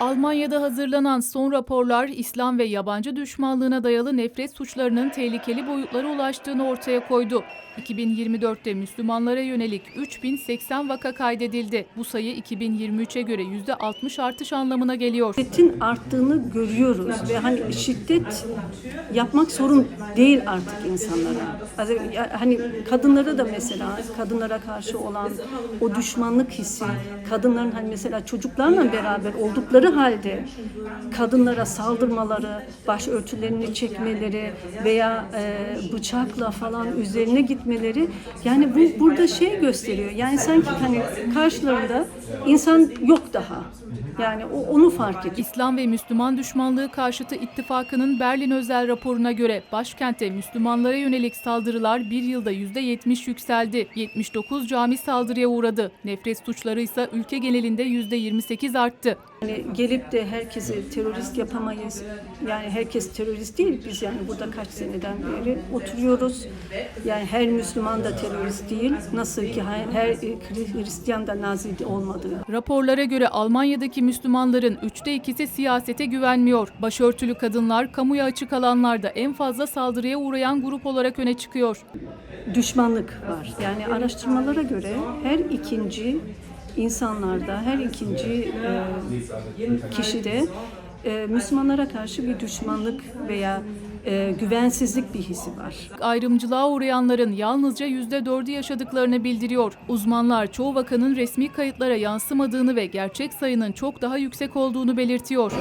Almanya'da hazırlanan son raporlar İslam ve yabancı düşmanlığına dayalı nefret suçlarının tehlikeli boyutlara ulaştığını ortaya koydu. 2024'te Müslümanlara yönelik 3080 vaka kaydedildi. Bu sayı 2023'e göre %60 artış anlamına geliyor. Şiddetin arttığını görüyoruz ve hani şiddet yapmak sorun değil artık insanlara. Hani kadınlara da mesela kadınlara karşı olan o düşmanlık hissi, kadınların hani mesela çocuklarla beraber oldukları halde kadınlara saldırmaları, başörtülerini çekmeleri veya e, bıçakla falan üzerine gitmeleri yani bu burada şey gösteriyor. Yani sanki hani karşılarında insan yok daha. Yani o, onu fark ediyor. İslam ve Müslüman düşmanlığı karşıtı ittifakının Berlin özel raporuna göre başkentte Müslümanlara yönelik saldırılar bir yılda %70 yükseldi. 79 cami saldırıya uğradı. Nefret suçları ise ülke genelinde %28 arttı. Yani gelip de herkesi terörist yapamayız. Yani herkes terörist değil. Biz yani burada kaç seneden beri oturuyoruz. Yani her Müslüman da terörist değil. Nasıl ki her, Hristiyan da Nazi olmadığı. Raporlara göre Almanya'daki Müslümanların üçte ikisi siyasete güvenmiyor. Başörtülü kadınlar kamuya açık alanlarda en fazla saldırıya uğrayan grup olarak öne çıkıyor. düşmanlık var. Yani araştırmalara göre her ikinci insanlarda, her ikinci e, kişide e, Müslümanlara karşı bir düşmanlık veya e, güvensizlik bir hissi var. Ayrımcılığa uğrayanların yalnızca %4'ü yaşadıklarını bildiriyor. Uzmanlar çoğu vakanın resmi kayıtlara yansımadığını ve gerçek sayının çok daha yüksek olduğunu belirtiyor.